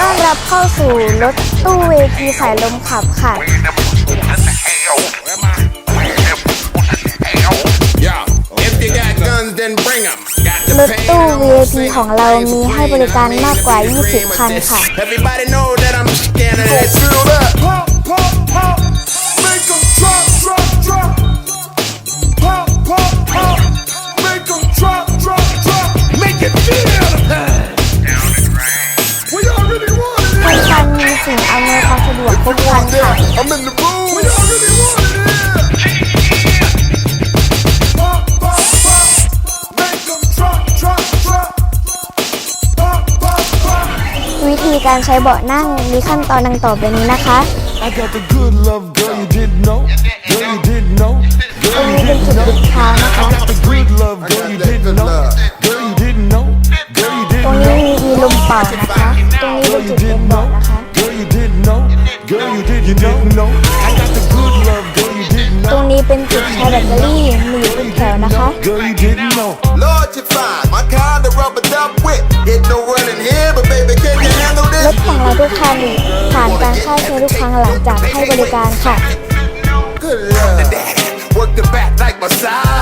ต้อนรับเข้าสู่ รถตู้เวทีสายลมขับค่ะ รถตู้ VIP ของเรามีให้บริการมากกว่า 20 คันค่ะ I'm in the room. We all really want it. วิธีการใช้เบาะนั่งมีขั้นตอนดังต่อไปนี้นะคะตรงนี้เป็นจุดดทนะคะตรงนี้เท้านะคะตรงนี้มีลมปากนะคะตรงนี้เป็นจุดสุดทบายนะคะ you didn't know I got the good love girl you didn't know ตรงนี้เป็นจุดชาร์แบตเตอรี่มีอยู่เป็นแถวนะคะ girl you didn't know Lord you fine my kind of rubber duck wit get no running here but baby can you handle this รถของเราทุกคันผ่านการฆ่าเชื้อทุกครั้งหลังจากให้บริการค่ะ good love work the back like my side